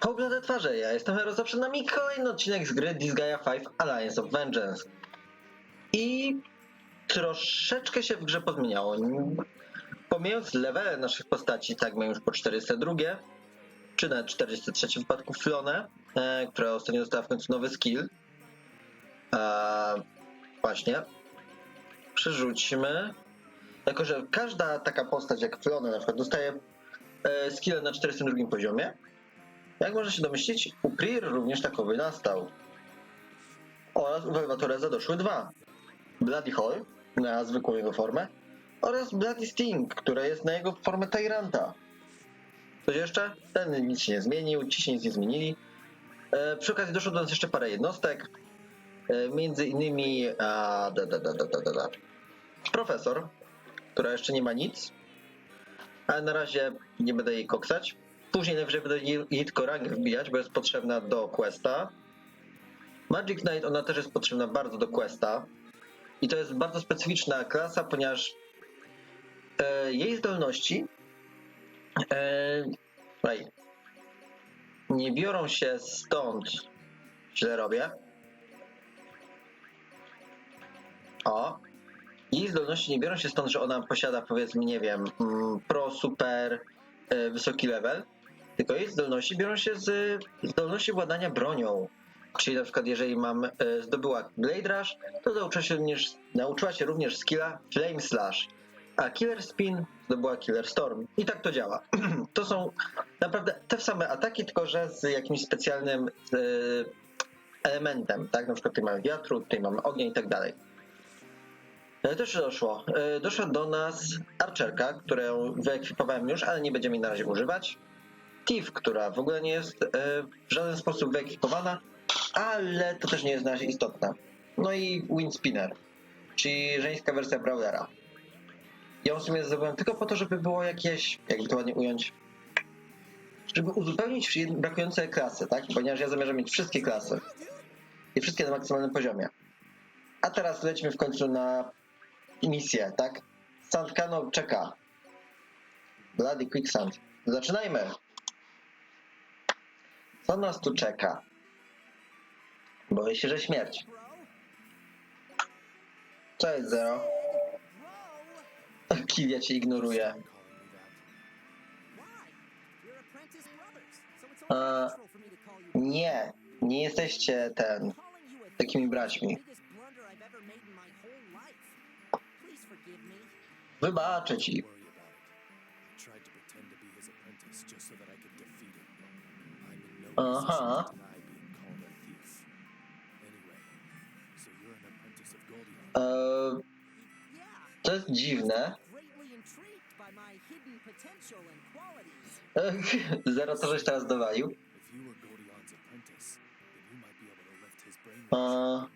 Poglądy twarze, ja jestem Hero, zawsze nami kolejny odcinek z gry Disgaea 5 Alliance of Vengeance. I troszeczkę się w grze pozmieniało. Pomijając levele naszych postaci, tak mamy już po 402, czy na 43 w przypadku Flonę, e, która ostatnio dostała w końcu nowy skill. E, właśnie. Przerzućmy. Jako, że każda taka postać jak Flonę na przykład dostaje e, skill na 42 poziomie, jak można się domyślić, u Prier również takowy nastał. Oraz u Velvatoreza doszły dwa. Bloody Hole na zwykłą jego formę oraz Bloody Sting, która jest na jego formę Tyranta. Coś jeszcze? Ten nic się nie zmienił, ci się nic nie zmienili. E, przy okazji doszło do nas jeszcze parę jednostek. E, między innymi a, da, da, da, da, da, da. Profesor, która jeszcze nie ma nic. Ale na razie nie będę jej koksać. Później najwyżej będę jej tylko wbijać, bo jest potrzebna do questa. Magic Knight, ona też jest potrzebna bardzo do questa. I to jest bardzo specyficzna klasa, ponieważ e, jej zdolności e, nie biorą się stąd. Źle robię. O. Jej zdolności nie biorą się stąd, że ona posiada powiedzmy, nie wiem, mm, pro, super, e, wysoki level, tylko jej zdolności biorą się z zdolności władania bronią. Czyli na przykład jeżeli mam e, zdobyła Blade Rush, to nauczyła się również, nauczyła się również skilla Flame Slash, a Killer Spin zdobyła Killer Storm. I tak to działa. to są naprawdę te same ataki, tylko że z jakimś specjalnym e, elementem, tak? Na przykład tutaj mamy wiatru, tutaj mamy ognia i tak dalej. To jeszcze doszło. E, Doszła do nas Archerka, którą wyekwipowałem już, ale nie będziemy jej na razie używać. Tiff, która w ogóle nie jest e, w żaden sposób wyekwipowana, ale to też nie jest na razie istotne. No i Windspinner, czyli żeńska wersja Brawlera. Ja w sumie zdobyłem tylko po to, żeby było jakieś, jakby to ładnie ująć, żeby uzupełnić brakujące klasy, tak? Ponieważ ja zamierzam mieć wszystkie klasy i wszystkie na maksymalnym poziomie. A teraz lećmy w końcu na misję, tak? Sandkano czeka. Bloody Quicksand. Zaczynajmy! Co nas tu czeka? Boję się, że śmierć. Co jest Zero? Kilia cię ignoruje. E, nie, nie jesteście ten, takimi braćmi. Wybaczę ci. Be able to his brain. E, Huh?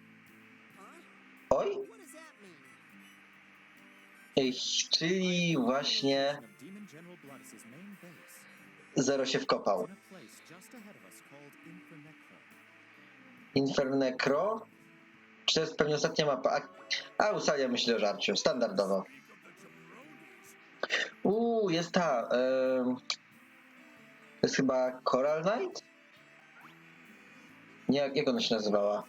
oj, What does that mean? Ej, czyli właśnie Zero się wkopał. Infernecro. Czy to jest pewnie ostatnia mapa? A, a Usalia myślę o żarciu, standardowo. Uuu, jest ta. em, to jest chyba Coral Knight? Nie, jak, ona się nazywała?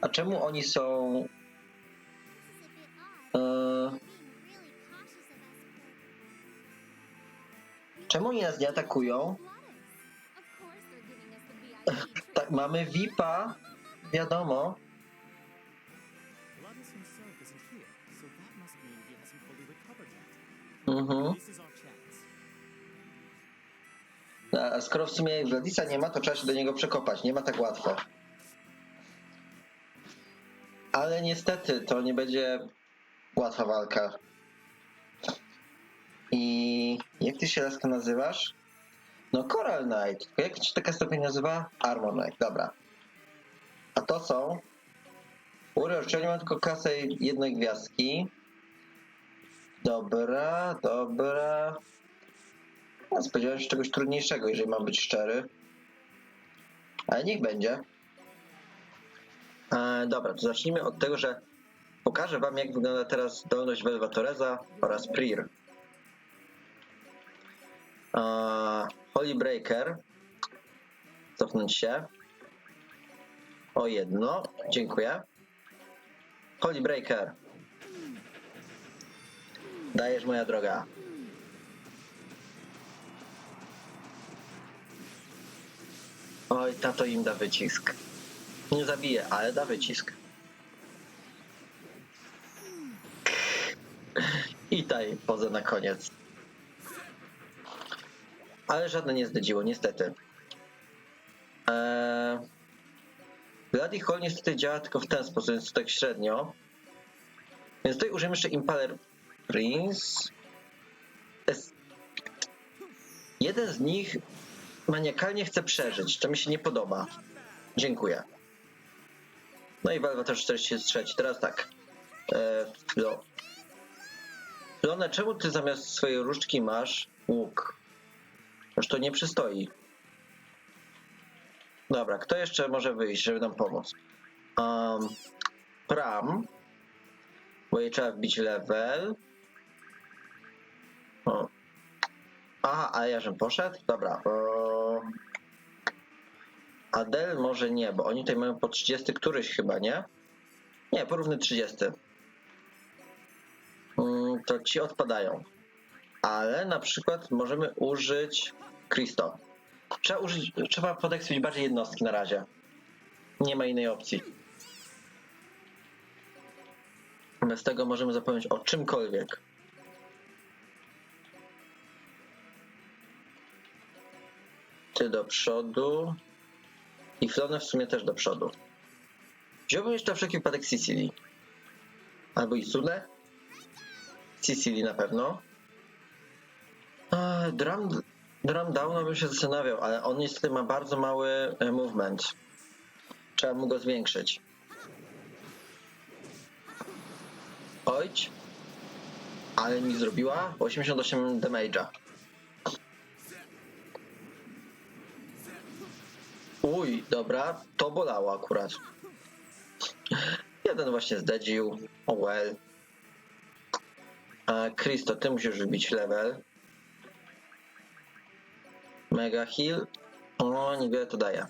A czemu oni są. E, czemu oni nas nie atakują? Tak, mamy VIPa, wiadomo. Mhm. A skoro w sumie Gladisa nie ma, to trzeba się do niego przekopać. Nie ma tak łatwo. Ale niestety to nie będzie łatwa walka. Ty się laska nazywasz? No Coral Knight. Tylko Jak się taka stopień nazywa? Armor Knight, dobra. A to są Warrior, czyli mam tylko kasę jednej gwiazdki. Dobra, dobra. No, spodziewałem się czegoś trudniejszego, jeżeli mam być szczery. Ale niech będzie. E, dobra, to zacznijmy od tego, że pokażę wam, jak wygląda teraz zdolność Velvatoreza oraz Prier. Eee, Holy Breaker. Cofnąć się. O jedno. Dziękuję. Holy Breaker. Dajesz moja droga. Oj, tato im da wycisk. Nie zabije, ale da wycisk. I daj pozę na koniec. Ale żadne nie zdedziło, niestety. Eee... Bloody Hole niestety działa tylko w ten sposób, więc tak średnio. Więc tutaj użyjemy jeszcze Impaler Prince. Jeden z nich maniakalnie chce przeżyć, co mi się nie podoba. Dziękuję. No i Valve też 43. Teraz tak. Eee, Flo. Flone, czemu ty zamiast swojej różdżki masz łuk? Już to nie przystoi. Dobra, kto jeszcze może wyjść, żeby nam pomóc? Um, Pram. Bo jej trzeba wbić level. O. Aha, a ja żem poszedł? Dobra. O... Adel może nie, bo oni tutaj mają po 30 któryś chyba, nie? Nie, porówny 30. Mm, to ci odpadają. Ale na przykład możemy użyć Christo. Trzeba użyć, trzeba bardziej jednostki na razie. Nie ma innej opcji. Bez tego możemy zapomnieć o czymkolwiek. Ty do przodu. I Flonę w sumie też do przodu. Wziąłbym jeszcze na wszelki wypadek Sicily. Albo Isunę. Sicily na pewno. Drum, drum Downa bym się zastanawiał, ale on niestety ma bardzo mały e, movement. Trzeba mu go zwiększyć. Ojć. Ale mi zrobiła 88 damage'a. Uj, dobra, to bolało akurat. Jeden właśnie zdedził. Oh well. A Christo, ty musisz wybić level. Mega heal. O, niewiele to daje.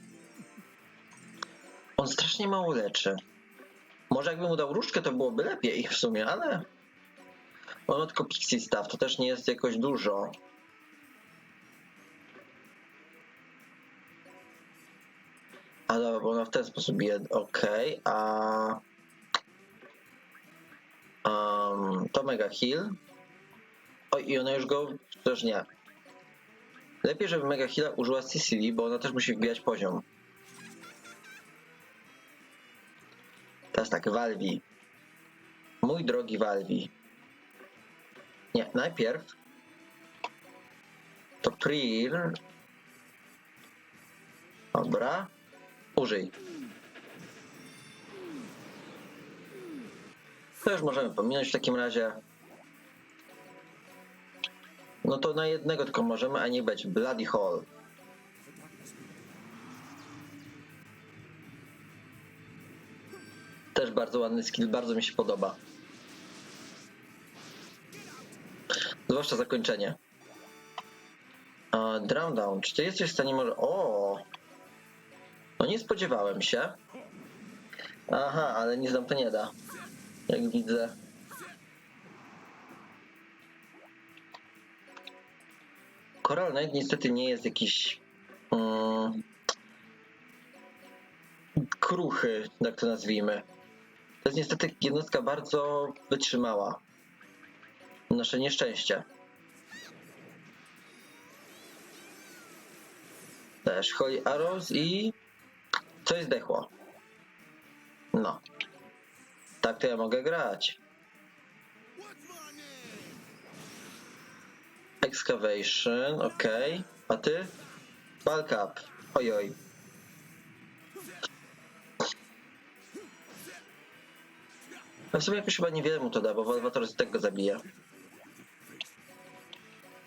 On strasznie mało leczy. Może jakbym mu dał różdżkę, to byłoby lepiej w sumie, ale... On tylko pixie staff, to też nie jest jakoś dużo. A dobra, bo ona w ten sposób bije. Okej, a... Um, to mega heal. Oj, i ona już go... Też nie. Lepiej, żeby Mega Heala użyła Sicily, bo ona też musi wbijać poziom. Teraz tak, Valvi. Mój drogi Valvi. Nie, najpierw to Prier. Dobra. Użyj. To już możemy pominąć w takim razie. No to na jednego tylko możemy, a nie być Bloody Hall. Też bardzo ładny skill, bardzo mi się podoba. Zwłaszcza zakończenie. Uh, Drown Down. Czy ty jesteś w stanie może... O! No nie spodziewałem się. Aha, ale nic nam to nie da. Jak widzę. Coral niestety nie jest jakiś mm, kruchy, tak to nazwijmy. To jest niestety jednostka bardzo wytrzymała. Nasze nieszczęście. Też Holy Arrows i coś zdechło. No. Tak to ja mogę grać. Excavation, ok. A ty? Bulk up. Ojoj. No w sumie jakoś chyba niewiele mu to da, bo Valvatores i tak go zabije.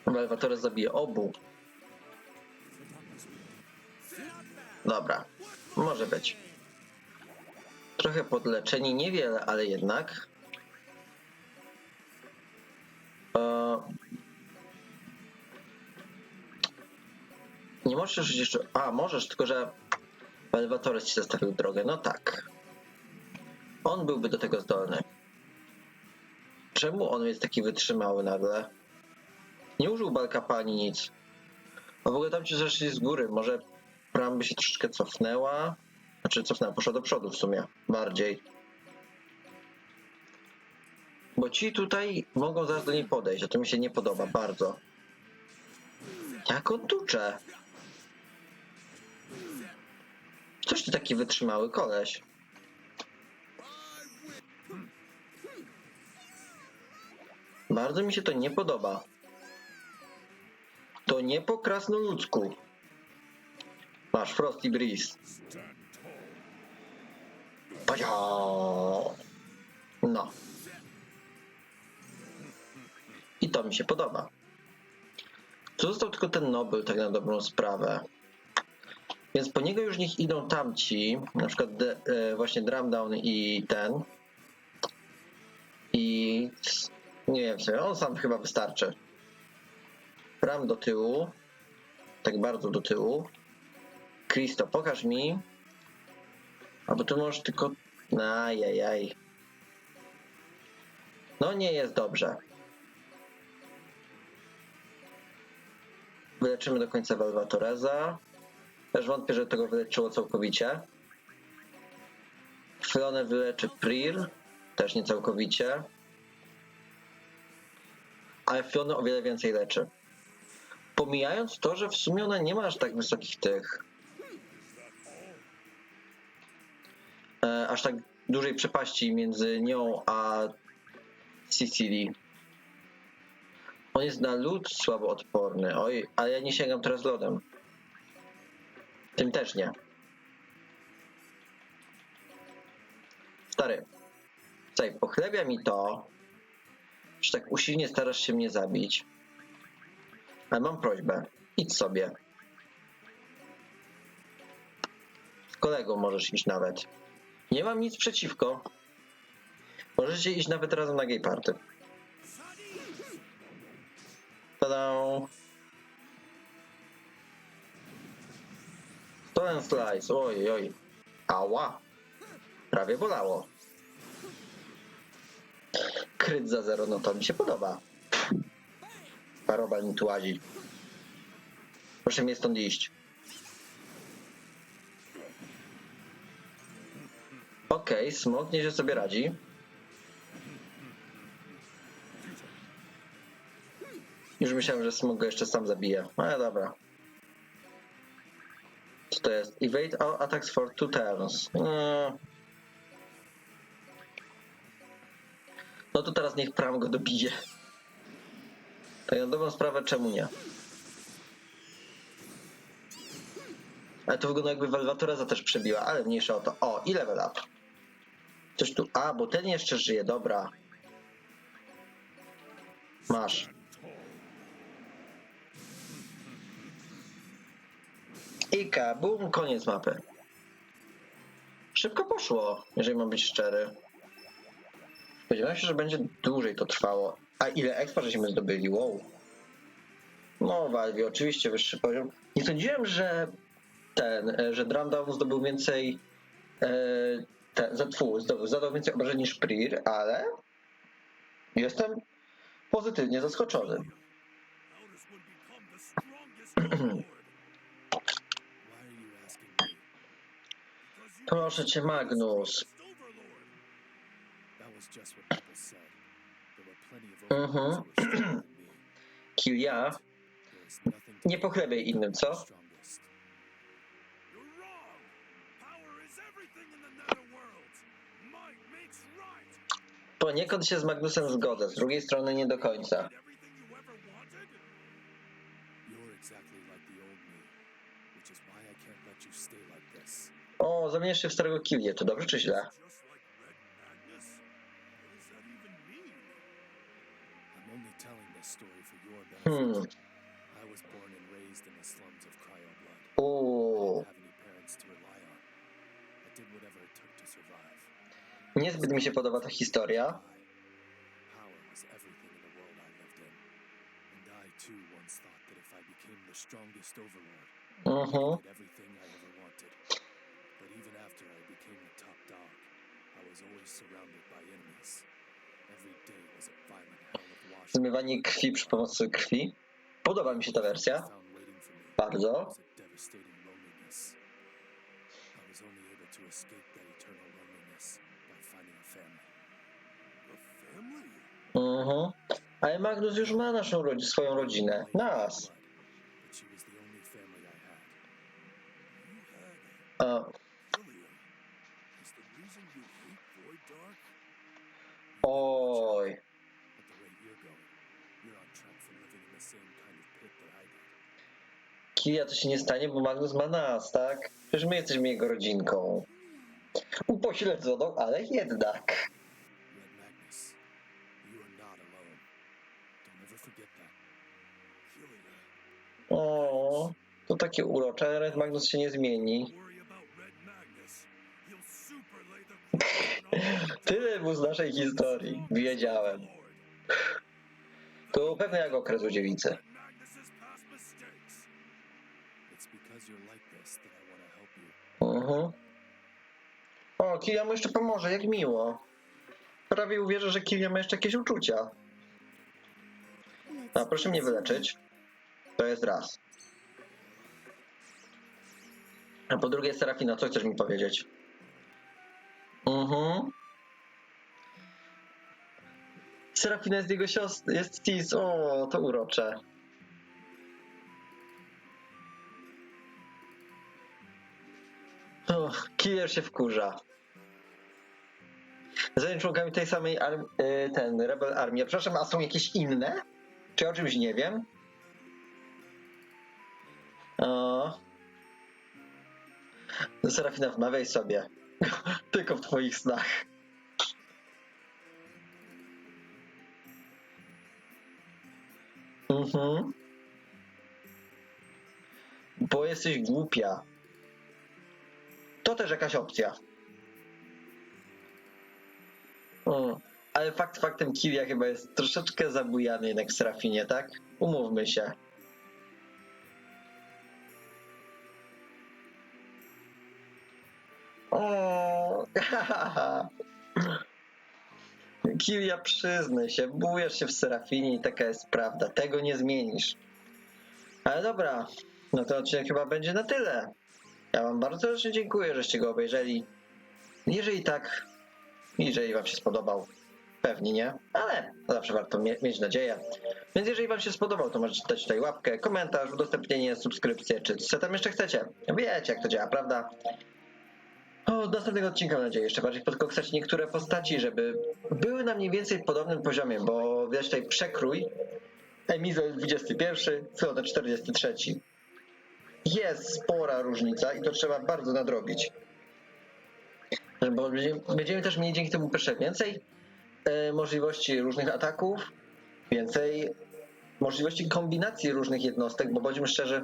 Valvatores zabije obu. Dobra. Może być. Trochę podleczeni, niewiele, ale jednak. Nie możesz jeszcze... A, możesz, tylko że Elvatores ci zastawił drogę. No tak. On byłby do tego zdolny. Czemu on jest taki wytrzymały nagle? Nie użył Balkapa ani nic. A w ogóle tam ci zeszli z góry. Może Pram by się troszeczkę cofnęła? Znaczy cofnęła, poszła do przodu w sumie. Bardziej. Bo ci tutaj mogą zaraz do niej podejść, a to mi się nie podoba bardzo. Jak on tucze? Coś ty taki wytrzymały koleś. Bardzo mi się to nie podoba. To nie po krasnoludzku. Masz Frosty Breeze. Pazia! No. I to mi się podoba. Został tylko ten Nobel, tak na dobrą sprawę. Więc po niego już niech idą tamci, na przykład de, e, właśnie Drumdown i ten. I nie wiem, w sumie, on sam chyba wystarczy. Ram do tyłu. Tak bardzo do tyłu. Kristo, pokaż mi. Albo tu możesz tylko... Ajajaj. No nie jest dobrze. Wyleczymy do końca Velvatoreza. Też wątpię, że tego wyleczyło całkowicie. Fionę wyleczy Prir. Też nie całkowicie. Ale Fiona o wiele więcej leczy. Pomijając to, że w sumie ona nie ma aż tak wysokich tych. E, aż tak dużej przepaści między nią a Sicily. On jest na lód słabo odporny. Oj, ale ja nie sięgam teraz lodem. Tym też nie. Stary. Słuchaj, pochlebia mi to, że tak usilnie starasz się mnie zabić. Ale mam prośbę. Idź sobie. Z kolegą możesz iść nawet. Nie mam nic przeciwko. Możecie iść nawet razem na gay party. Tada! Stolen slice, oj, oj. Ała! Prawie bolało. Kryt za zero, no to mi się podoba. Parobal mi tu łazi. Proszę mnie stąd iść. Okej, smok nieźle sobie radzi. Już myślałem, że smok go jeszcze sam zabije. Ale dobra. Co to jest? Evade all attacks for two turns. No. no to teraz niech Pram go dobije. Tak na dobrą sprawę, czemu nie? Ale to wygląda jakby Valvatoreza też przebiła, ale mniejsza o to. O, i level up. Coś tu... A, bo ten jeszcze żyje, dobra. Masz. I kabum, koniec mapy. Szybko poszło, jeżeli mam być szczery. Spodziewałem się, że będzie dłużej to trwało. A ile expa żeśmy zdobyli? Wow. No, Valve, oczywiście wyższy poziom. Nie sądziłem, że ten, e, że Dramdown zdobył więcej e, ten, tfu, zdobył, zadał więcej obrażeń niż Prir, ale jestem pozytywnie zaskoczony. ja. There is nothing to Nie pochlebiaj innym, co? Poniekąd się z Magnusem zgodzę, z drugiej strony nie do końca. O, zamieniasz się w starego Kilię, to dobrze czy źle? Hmm. Uuu, niezbyt mi się podoba ta historia. Power was But even after I became the top dog, I was always surrounded by enemies. Every day was a violent hell of washing. Zmywanie krwi przy pomocy krwi. Podoba mi się ta wersja. Bardzo. a. I was only able to escape that eternal loneliness by finding a family. A family? Mhm. Ale Magnus już ma naszą rodzi- swoją rodzinę. Nas. But oj. Kija to się nie stanie, bo Magnus ma nas, tak? Przecież my jesteśmy jego rodzinką. Upośledzoną, ale jednak. O, to takie urocze, Red Magnus się nie zmieni. Tyle był z naszej historii. Wiedziałem. To pewnie jak okres u dziewicy. Mhm. O, Killian mu jeszcze pomoże, jak miło. Prawie uwierzę, że Killian ma jeszcze jakieś uczucia. A proszę mnie wyleczyć. To jest raz. A po drugie, Serafina, co chcesz mi powiedzieć? Mhm. Serafina jest jego siostrą, jest Tis. O, to urocze. Och, killer się wkurza. Zanim członkami tej samej armii, ten Rebel Armii, przepraszam, a są jakieś inne? Czy ja o czymś nie wiem? O. Serafina, wmawiaj sobie. Tylko w twoich snach. Mhm. Bo jesteś głupia. To też jakaś opcja. Mm. Ale fakt faktem Kilia chyba jest troszeczkę zabujany jednak w Serafinie, tak? Umówmy się. O, Kilia, przyznaj się, bujesz się w Serafinie i taka jest prawda. Tego nie zmienisz. Ale dobra, no to odcinek chyba będzie na tyle. Ja wam bardzo serdecznie dziękuję, żeście go obejrzeli. Jeżeli tak, jeżeli wam się spodobał, pewnie nie, ale zawsze warto mie- mieć nadzieję. Więc jeżeli wam się spodobał, to możecie dać tutaj łapkę, komentarz, udostępnienie, subskrypcję, czy co tam jeszcze chcecie. Wiecie, jak to działa, prawda? Od następnego odcinka mam nadzieję jeszcze bardziej podkoksać niektóre postaci, żeby były na mniej więcej podobnym poziomie, bo widać tutaj przekrój. Emizel 21, Fiona 43. Jest spora różnica i to trzeba bardzo nadrobić. Bo będziemy, też mieli dzięki temu pierwsze więcej e, możliwości różnych ataków, więcej możliwości kombinacji różnych jednostek, bo bądźmy szczerzy,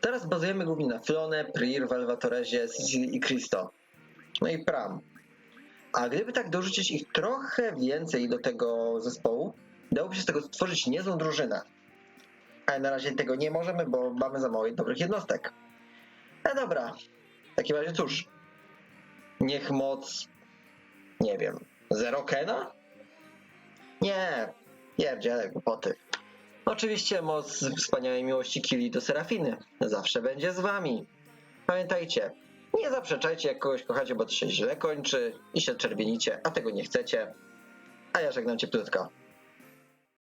teraz bazujemy głównie na Flonę, Prir, Valvatorezie, Sicily i Christo. No i Pram. A gdyby tak dorzucić ich trochę więcej do tego zespołu, dałoby się z tego stworzyć niezłą drużynę. Ale na razie tego nie możemy, bo mamy za mało dobrych jednostek. No dobra. W takim razie cóż. Niech moc. Nie wiem. Zero Kena? Nie. Pierdziele głupoty. Oczywiście moc wspaniałej miłości Kili do Serafiny. Zawsze będzie z wami. Pamiętajcie, nie zaprzeczajcie jak kogoś kochacie, bo to się źle kończy i się czerwienicie, a tego nie chcecie. A ja żegnam cię, Plutko.